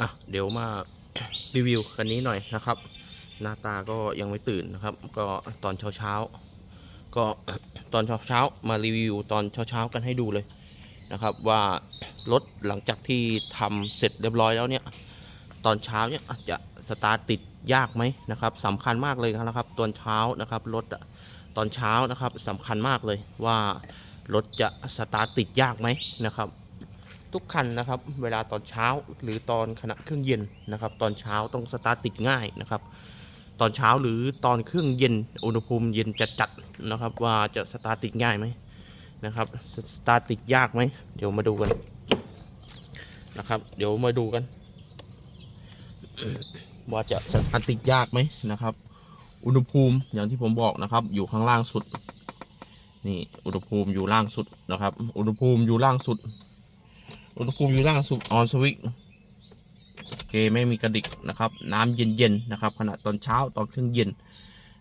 อะเดี๋ยวมารีวิวคันนี้หน่อยนะครับ หน้าตาก็ยังไม่ตื่นนะครับ ก็ตอนเช้าเช้าก็ตอนเช้าเช้ามารีวิวตอนเช้าเช้ากันให้ดูเลยนะครับ ว่ารถหลังจากที่ทำเสร็จเรียบร้อยแล้วเนี่ย ตอนเช้าเนี่ยจะสตาร์ทติดยากไหมนะครับสำคัญมากเลยนะครับ ตอนเช้านะครับรถตอนเช้านะครับสำคัญมากเลยว่ารถจะสตาร์ทติดยากไหมนะครับ ทุกคันนะครับ เวลาตอนเช้าหรือตอนขณะเครื่องเย็นนะครับ ตอนเช้าต้องสตาร์ทติดง่ายนะครับ ตอนเช้าหรือตอนเครื่องเย็นอุณหภูมิเย็นจัดๆนะครับ ว่าจะสตาร์ทติดง่ายไหมนะครับสสตาร์ทติดยากไหมเดี๋ยวมาดูกันนะครับ เดี๋ยวมาดูกัน ว่าจะสตาร์ทติดยากไหมนะครับ อุณหภูมิอย่างที่ผมบอกนะครับ อยู่ข้างล่างสุดนี่อุณหภูมิอยู่ล่างสุดนะครับ อุณหภูมิอยู่ล่างสุด อุณหภูมิอยู่ล่างสุดออนสวิตโอเคไม่มีกระดิกนะครับ น้ำเย็นๆนะครับขณะตอนเช้าตอนเครื่องเย็น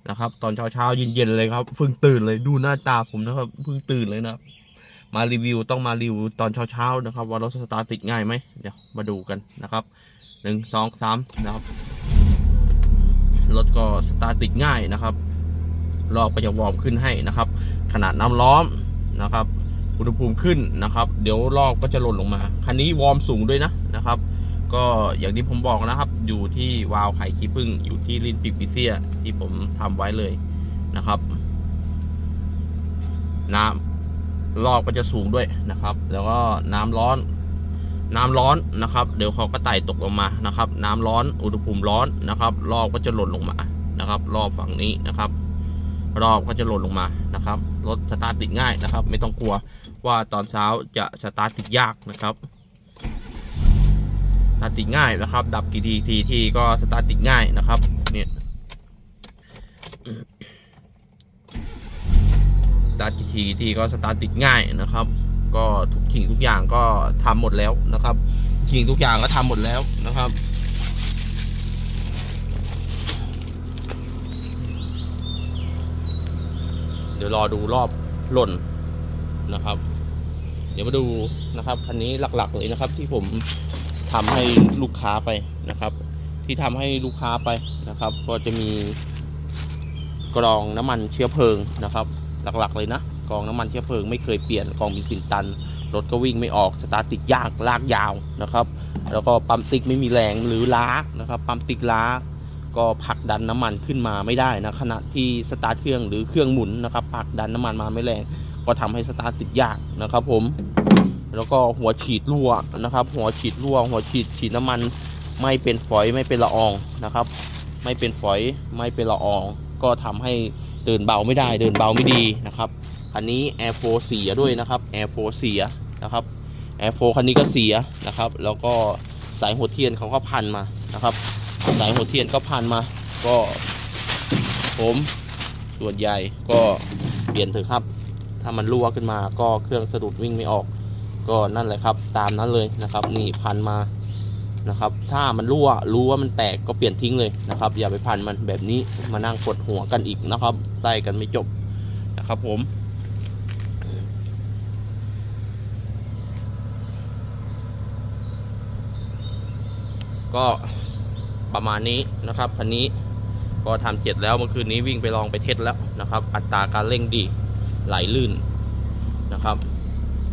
นะครับ ตอนเช้าเช้าๆเย็นๆเลยครับเพิ่งตื่นเลยดูหน้าตาผมนะครับเพิ่งตื่นเลยนะมารีวิวต้องมารีวิวตอนเช้าๆนะครับ ว่ารถสตาร์ติดง่ายไหมเดี๋ยวมาดูกันนะครับหนึ่งสองสามนะครับรถก็สตาร์ติดง่ายนะครับรอบก็จะวอร์มขึ้นให้นะครับ ขนาดน้ำล้อมนะครับ อุณหภูมิขึ้นนะครับ เดี๋ยวลอกก็จะหล่นลงมา คันนี้วอร์มสูงด้วยนะนะครับ ก็อย่างที่ผมบอกนะครับ อยู่ที่วาล์วไข่ขี้ผึ้งอยู่ที่ลินปีกปีเสียที่ผมทำไว้เลยนะครับน้ำลอกก็จะสูงด้วยนะครับ แล้วก็น้ำร้อน น้ำร้อนนะครับ เดี๋ยวเขาก็ไต่ตกลงมานะครับ น้ำร้อนอุณหภูมิร้อนนะครับรอบก็จะหล่นลงมานะครับ รอบฝั่งนี้นะครับ รอบก็จะหล่นลงมานะครับรถสตาร์ทติดง่ายนะครับ ไม่ต้องกลัว ว่าตอนเช้าจะสตาร์ทติดยากนะครับสตาร์ทติดง่ายนะครับ ดับกี่ทีทีทีก็สตาร์ทติดง่ายนะครับเนี่ยสตาร์ทกี่ทีทีก็สตาร์ทติดง่ายนะครับ ก็ทุกสิ่งทุกอย่างก็ทำหมดแล้วนะครับสิ่งทุกอย่างก็ทำหมดแล้วนะครับเดี๋ยวรอดูรอบหล่นนะครับ เดี๋ยวมาดูนะครับคันนี้หลักๆเลยนะครับ ที่ผมทำให้ลูกค้าไปนะครับ ที่ทำให้ลูกค้าไปนะครับ ก็จะมีกรองน้ำมันเชื้อเพลิงนะครับ หลักๆเลยนะกรองน้ำมันเชื้อเพลิงไม่เคยเปลี่ยนกรองมีสินตันรถก็วิ่งไม่ออกสตาร์ติดยากลากยาวนะครับ แล้วก็ปั๊มติ๊กไม่มีแรงหรือล้านะครับปั๊มติ๊กล้าก็ผลักดันน้ำมันขึ้นมาไม่ได้นะขณะที่สตาร์ทเครื่องหรือเครื่องหมุนนะครับผลักดันน้ำมันมาไม่แรง ก็ทำให้สตาร์ทติดยากนะครับผม แล้วก็หัวฉีดรั่วนะครับ หัวฉีดรั่ว หัวฉีดฉีดน้ำมันไม่เป็นฝอยไม่เป็นละอองนะครับ ไม่เป็นฝอยไม่เป็นละออง ก็ทำให้เดินเบาไม่ได้เดินเบาไม่ดีนะครับคันนี้ Air 4เสียด้วยนะครับ Air 4เสียนะครับ Air 4คันนี้ก็เสียนะครับ แล้วก็สายหัวเทียนเขาก็พันมานะครับ สายหัวเทียนก็พันมา ก็ผมส่วนใหญ่ก็เปลี่ยนเถอะครับ ถ้ามันรั่วขึ้นมาก็เครื่องสะดุดวิ่งไม่ออก ก็นั่นแหละครับ ตามนั้นเลยนะครับนี่พันมานะครับ ถ้ามันรั่วรู้ว่ามันแตกก็เปลี่ยนทิ้งเลยนะครับ อย่าไปพันมันแบบนี้มานั่งกดหัวกันอีกนะครับไล่กันไม่จบนะครับผมก็ประมาณนี้นะครับคันนี้ก็ทำเจ็ดแล้วเมื่อคืนนี้วิ่งไปลองไปเทสแล้วนะครับ อัตราการเร่งดี ไหลลื่นนะครับ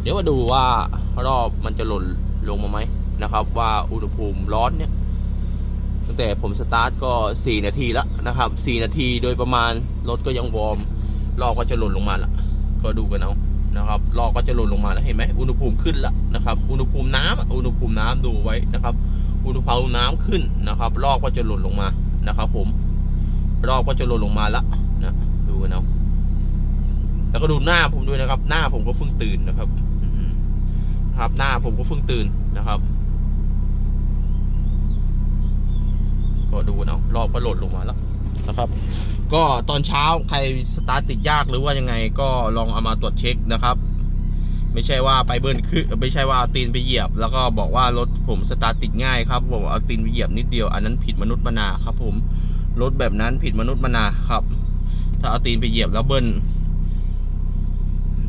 เดี๋ยวมาดูว่ารอบมันจะหล่นลงมาไหมนะครับ ว่าอุณหภูมิร้อนเนี่ยตั้งแต่ผมสตาร์ทก็ 4 นาทีแล้วนะครับ 4 นาทีโดยประมาณรถก็ยังวอร์มรอบก็จะหล่นลงมาละก็ดูกันเอานะครับรอบก็จะหล่นลงมาแล้วเห็นไหมอุณหภูมิขึ้นแล้วนะครับอุณหภูมิน้ำอุณหภูมิน้ำดูไว้นะครับ อุณหภูมิน้ำขึ้นนะครับรอบก็จะหล่นลงมานะครับ ผมรอบก็จะหล่นลงมาละนะดูกันเอา แล้วก็ดูหน้าผมด้วยนะครับ หน้าผมก็เพิ่งตื่นนะครับครับ หน้าผมก็เพิ่งตื่นนะครับก็ดูกันเอารอบก็หล่นลงมาแล้วนะครับ ก็ตอนเช้าใครสตาร์ทติดยากหรือว่ายังไงก็ลองเอามาตรวจเช็คนะครับ ไม่ใช่ว่าไปเบิ้ลคือไม่ใช่ว่าเอาตีนไปเหยียบ แล้วก็บอกว่ารถผมสตาร์ทติดง่ายครับผมเอาตีนไปเหยียบนิดเดียวอันนั้นผิดมนุษย์มนาครับ ผมรถแบบนั้นผิดมนุษย์มนาครับ ถ้าเอาตีนไปเหยียบแล้วเบิ้ล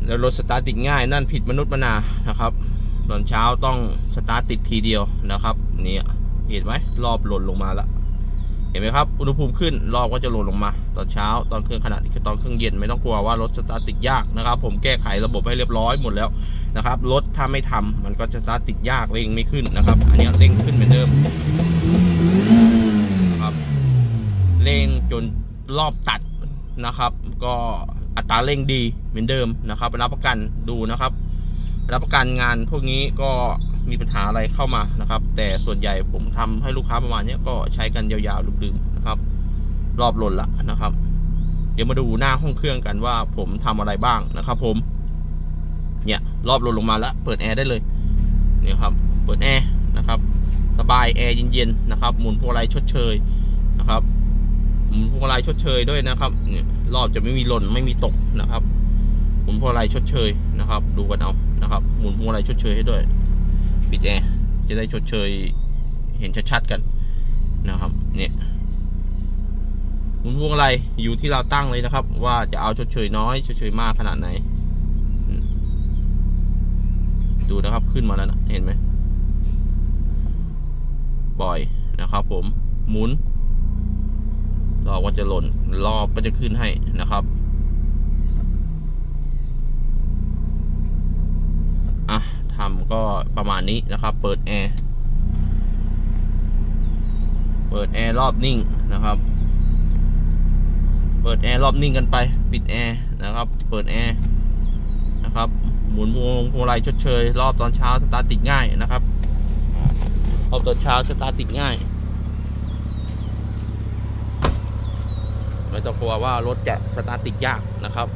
แล้วรถสตาร์ทติดง่ายนั่นผิดมนุษย์มนานะครับ ตอนเช้าต้องสตาร์ทติดทีเดียวนะครับนี่เห็นไหมรอบหล่นลงมาแล้วเห็นไหมครับ อุณหภูมิขึ้นรอบก็จะหล่นลงมา ตอนเช้าตอนเครื่องขณะที่ตอนเครื่องเย็นไม่ต้องกลัวว่ารถสตาร์ทติดยากนะครับ ผมแก้ไขระบบให้เรียบร้อยหมดแล้วนะครับรถถ้าไม่ทำมันก็จะสตาร์ทติดยากเร่งไม่ขึ้นนะครับ อันนี้เร่งขึ้นเหมือนเดิมนะครับเร่งจนรอบตัดนะครับ ก็ อัตราเร่งดีเหมือนเดิมนะครับรับประกันดูนะครับ รับประกันงานพวกนี้ก็มีปัญหาอะไรเข้ามานะครับ แต่ส่วนใหญ่ผมทำให้ลูกค้าประมาณนี้ก็ใช้กันยาวๆลืมๆนะครับ รอบหล่นละนะครับ เดี๋ยวมาดูหน้าห้องเครื่องกันว่าผมทำอะไรบ้างนะครับ ผม เนี่ยรอบหล่นลงมาแล้ว เปิดแอร์ได้เลยเนี่ยครับ เปิดแอร์นะครับ สบายแอร์เย็นๆนะครับ หมุนพวงมาลัยชดเชยนะครับ หมุนพวงมาลัยชดเชยด้วยนะครับ เนี่ย รอบจะไม่มีหล่นไม่มีตกนะครับ หมุนพวงมาลัยชดเชยนะครับ ดูกันเอานะครับ หมุนพวงมาลัยชดเชยให้ด้วย ปิดแอร์จะได้ชดเชยเห็นชัดๆกันนะครับ เนี่ยหมุนพวงมาลัยอยู่ที่เราตั้งเลยนะครับ ว่าจะเอาชดเชยน้อยชดเชยมากขนาดไหน ดูนะครับขึ้นมาแล้วนะเห็นไหมปล่อยนะครับ ผมหมุน รอบก็จะหล่นรอบก็จะขึ้นให้นะครับอะทำก็ประมาณนี้นะครับ เปิดแอร์เปิดแอร์รอบนิ่งนะครับ เปิดแอร์รอบนิ่งกันไป ปิดแอร์นะครับ เปิดแอร์นะครับ หมุนวงพวงมาลัยชดเชย รอบตอนเช้าสตาร์ทติดง่ายนะครับ รอบตอนเช้าสตาร์ทติดง่าย ไม่ต้องกลัวว่ารถจะสตาร์ทติดยากนะครับ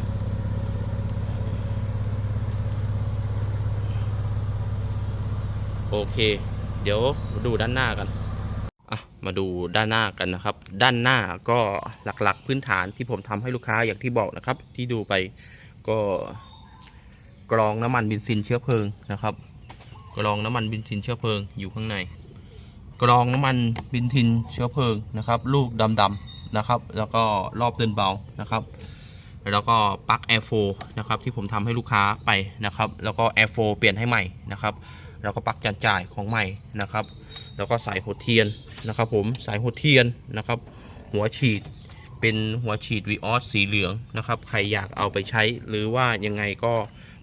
โอเค เดี๋ยวดูด้านหน้ากันอะมาดูด้านหน้ากันนะครับ ด้านหน้าก็หลักๆพื้นฐานที่ผมทำให้ลูกค้าอย่างที่บอกนะครับ ที่ดูไปก็กรองน้ำมันเบนซินเชื้อเพลิงนะครับ กรองน้ำมันเบนซินเชื้อเพลิงอยู่ข้างใน กรองน้ำมันเบนซินเชื้อเพลิงนะครับ ลูกดำๆ นะครับ แล้วก็รอบเดินเบานะครับแล้วก็ปลั๊กแอร์โฟนะครับที่ผมทำให้ลูกค้าไปนะครับ แล้วก็แอร์โฟเปลี่ยนให้ใหม่นะครับแล้วก็ปลั๊กจานจ่ายของใหม่นะครับ แล้วก็สายหัวเทียนนะครับ ผมสายหัวเทียนนะครับ หัวฉีดเป็นหัวฉีดวีออสสีเหลืองนะครับ ใครอยากเอาไปใช้ หรือว่ายังไงก็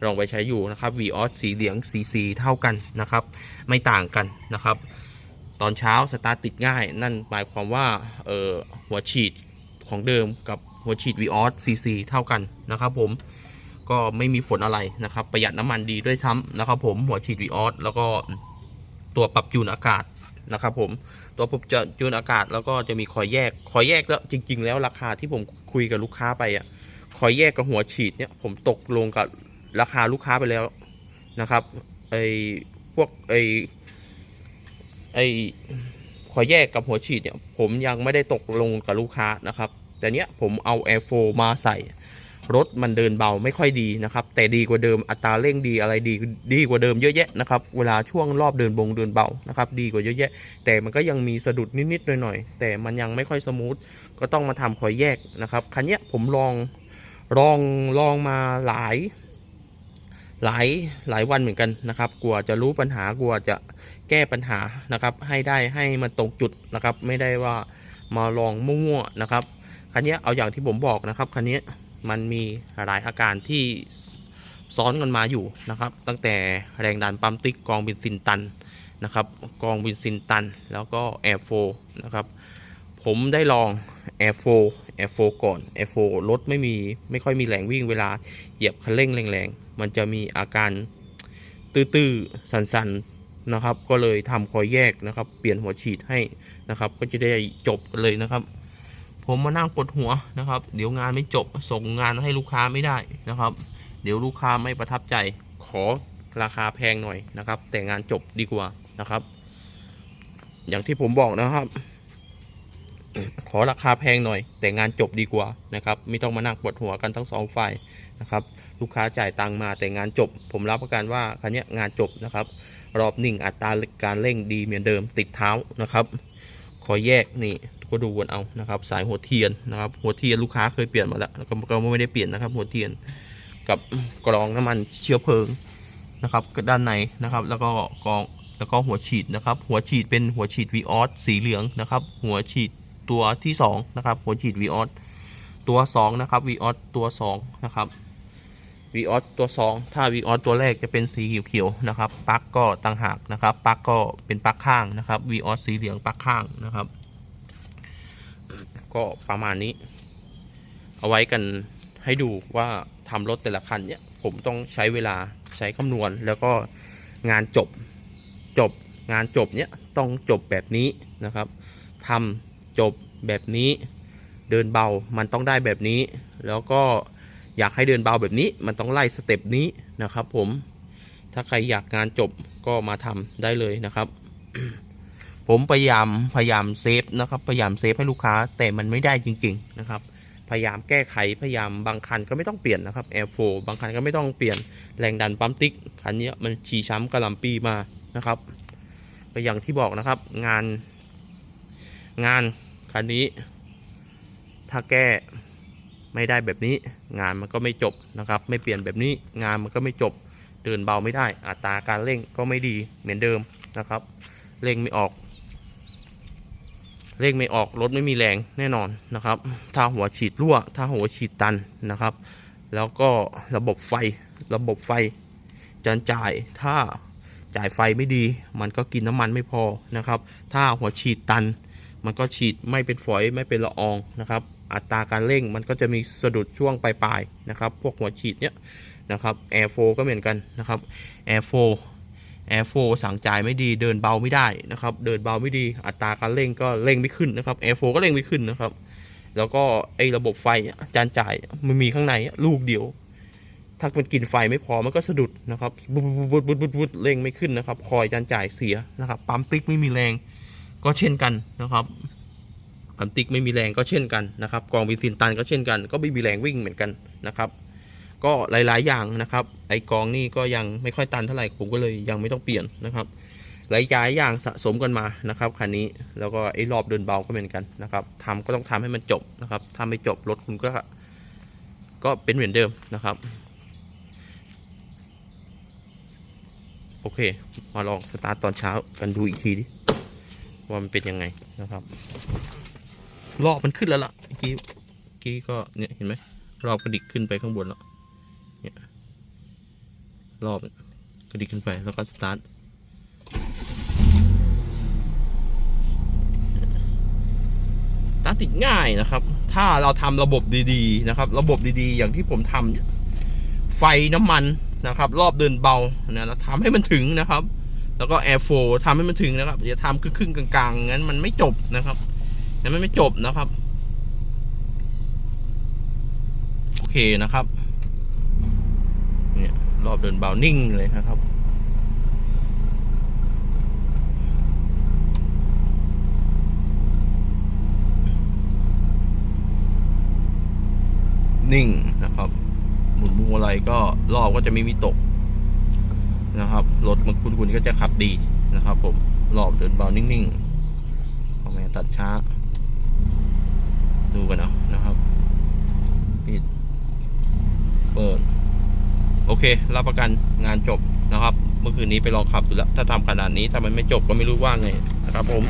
ลองไปใช้อยู่นะครับวีออสสีเหลืองสีสีเท่ากันนะครับ ไม่ต่างกันนะครับ ตอนเช้าสตาร์ทติดง่าย นั่นหมายความว่าเออหัวฉีดของเดิมกับหัวฉีดวีออสซีซีเท่ากันนะครับผมก็ไม่มีผลอะไรนะครับ ประหยัดน้ำมันดีด้วยซ้ำนะครับ ผมหัวฉีดวีออสแล้วก็ตัวปรับจูนอากาศนะครับผมตัวปรับจูนอากาศแล้วก็จะมีคอยแยกคอยแยกแล้วจริง ๆ แล้วราคาที่ผมคุยกับลูกค้าไปอะคอยแยกกับหัวฉีดเนี่ยผมตกลงกับราคาลูกค้าไปแล้วนะครับไอพวกไอ ไอคอยแยกกับหัวฉีดเนี่ยผมยังไม่ได้ตกลงกับลูกค้านะครับ แต่เนี้ยผมเอา Air 4มาใส่ รถมันเดินเบาไม่ค่อยดีนะครับ แต่ดีกว่าเดิมอัตราเร่งดีอะไรดีดีกว่าเดิมเยอะแยะนะครับ เวลาช่วงรอบเดินบงเดินเบานะครับ ดีกว่าเยอะแยะ แต่มันก็ยังมีสะดุดนิดๆหน่อยๆแต่มันยังไม่ค่อยสมูทก็ต้องมาทำคอยแยกนะครับคันเนี้ยผมลองลองลองมาหลาย หลายหลายวันเหมือนกันนะครับกลัวจะรู้ปัญหากลัวจะแก้ปัญหานะครับ ให้ได้ให้มันตรงจุดนะครับ ไม่ได้ว่ามาลองมั่วๆนะครับคันนี้เอาอย่างที่ผมบอกนะครับคันนี้มันมีหลายอาการที่ซ้อนกันมาอยู่นะครับ ตั้งแต่แรงดันปั๊มติ๊กกองบินซินตันนะครับกองบินซินตัน แล้วก็แอร์โฟนะครับ ผมได้ลองแอร์โฟแอร์โฟก่อนแอร์โฟรถไม่มีไม่ค่อยมีแรงวิ่งเวลาเหยียบคันเร่งแรงๆ มันจะมีอาการตื้อๆ สั่นๆนะครับ ก็เลยทำคอยแยกนะครับ เปลี่ยนหัวฉีดให้นะครับ ก็จะได้จบกันเลยนะครับ ผมมานั่งปวดหัวนะครับ เดี๋ยวงานไม่จบส่งงานให้ลูกค้าไม่ได้นะครับ เดี๋ยวลูกค้าไม่ประทับใจขอราคาแพงหน่อยนะครับ แต่งานจบดีกว่านะครับ อย่างที่ผมบอกนะครับ ขอราคาแพงหน่อย แต่งานจบดีกว่านะครับไม่ต้องมานั่งปวดหัวกันทั้งสองฝ่ายนะครับลูกค้าจ่ายตังมาแต่งานจบ ผมรับประกันว่าคันนี้งานจบนะครับ รอบหนึ่งอัตราการเร่งดีเหมือนเดิมติดเท้านะครับ ขอแยกนี่ก็ดูกันเอานะครับ สายหัวเทียนนะครับหัวเทียนลูกค้าเคยเปลี่ยนมาแล้วแล้วก็ไม่ได้เปลี่ยนนะครับ หัวเทียนกับกรองน้ำมันเชื้อเพลิงนะครับด้านในนะครับ แล้วก็กรองแล้วก็หัวฉีดนะครับ หัวฉีดเป็นหัวฉีดวีออสสีเหลืองนะครับ หัวฉีด ตัวที่สองนะครับ หัวฉีดวีออสตัวสองนะครับวีออสตัวสองนะครับวีออสตัวสองถ้าวีออสตัวแรกจะเป็นสีเขียวๆนะครับปลั๊กก็ต่างหากนะครับปลั๊กก็เป็นปลั๊กข้างนะครับวีออสสีเหลืองปลั๊กข้างนะครับ ก็ประมาณนี้ เอาไว้กันให้ดูว่าทำรถแต่ละคันเนี่ยผมต้องใช้เวลาใช้คำนวณ แล้วก็งานจบจบงานจบเนี่ยต้องจบแบบนี้นะครับทำ จบแบบนี้ เดินเบามันต้องได้แบบนี้ แล้วก็อยากให้เดินเบาแบบนี้มันต้องไล่สเต็ปนี้นะครับ ผม ถ้าใครอยากงานจบก็มาทำได้เลยนะครับ ผมพยายามพยายามเซฟนะครับพยายามเซฟให้ลูกค้าแต่มันไม่ได้จริง ๆนะครับพยายามแก้ไขพยายามบางคันก็ไม่ต้องเปลี่ยนนะครับ Air 4 บางคันก็ไม่ต้องเปลี่ยนแรงดันปั๊มติ๊กคันนี้มันฉีช้ำกระลำปีมานะครับก็อย่างที่บอกนะครับ งาน งาน คันนี้ ถ้าแก้ไม่ได้แบบนี้ งานมันก็ไม่จบนะครับ ไม่เปลี่ยนแบบนี้งานมันก็ไม่จบ เดินเบาไม่ได้ อัตราการเร่งก็ไม่ดีเหมือนเดิมนะครับเร่งไม่ออกเร่งไม่ออกรถไม่มีแรงแน่นอนนะครับ ถ้าหัวฉีดรั่ว ถ้าหัวฉีดตันนะครับ แล้วก็ระบบไฟระบบไฟจานจ่ายถ้าจ่ายไฟไม่ดี มันก็กินน้ำมันไม่พอนะครับ ถ้าหัวฉีดตัน มันก็ฉีดไม่เป็นฝอยไม่เป็นละอองนะครับ อัตราการเร่งมันก็จะมีสะดุดช่วงปลายๆนะครับ พวกหัวฉีดเนี้ยนะครับ Air 4ก็เหมือนกันนะครับ Air 4 Air 4สั่งจ่ายไม่ดีเดินเบาไม่ได้นะครับ เดินเบาไม่ดี อัตราการเร่งก็เร่งไม่ขึ้นนะครับ Air 4ก็เร่งไม่ขึ้นนะครับ แล้วก็ไอ้ระบบไฟจานจ่ายมันมีข้างในลูกเดียว ถ้ามันกินไฟไม่พอมันก็สะดุดนะครับบุดบุดบุดบุดบุดเร่งไม่ขึ้นนะครับ คอยจานจ่ายเสียนะครับปั๊มติ๊กไม่มีแรง ก็เช่นกันนะครับปั๊มติ๊กไม่มีแรงก็เช่นกันนะครับกองเบนซินตันก็เช่นกัน ก็ไม่มีแรงวิ่งเหมือนกันนะครับ ก็หลาย ๆ อย่างนะครับ ไอกองนี่ก็ยังไม่ค่อยตันเท่าไหร่ผมก็เลยยังไม่ต้องเปลี่ยนนะครับ หลายๆอย่างสะสมกันมานะครับคันนี้แล้วก็ไอ้รอบเดินเบาก็เหมือนกันนะครับทำก็ต้องทำให้มันจบนะครับถ้าไม่จบรถคุณก็ก็เป็นเหมือนเดิมนะครับโอเค มาลองสตาร์ทตอนเช้ากันดูอีกทีดิ ว่ามันเป็นยังไงนะครับ รอบมันขึ้นแล้วล่ะเมื่อกี้เมื่อกี้ก็เนี่ยเห็นไหมรอบกระดิกขึ้นไปข้างบนแล้วเนี่ยรอบกระดิกขึ้นไปแล้วก็สตาร์ทสตาร์ทติดง่ายนะครับ ถ้าเราทำระบบดีๆนะครับ ระบบดีๆ อย่างที่ผมทำเนี่ยไฟน้ำมันนะครับ รอบเดินเบาเนี่ยเราทำให้มันถึงนะครับ แล้วก็แอร์โฟทำให้มันถึงนะครับอย่าทำครึ่งๆกลางๆงั้นมันไม่จบนะครับงั้นมันไม่จบนะครับ โอเคนะครับเนี่ยรอบเดินเบานิ่งเลยนะครับนิ่งนะครับ หมุนมุมอะไรก็รอบก็จะไม่มีตก นะครับ รถมันคุณคุณก็จะขับดีนะครับ ผมรอบเดินเบานิ่งๆพอแม่ตัดช้า ดูกันเอานะครับปิดเปิด โอเค รับประกันงานจบนะครับ เมื่อคืนนี้ไปลองขับดูแล้ว ถ้าทำขนาดนี้ถ้ามันไม่จบก็ไม่รู้ว่าไงนะครับผม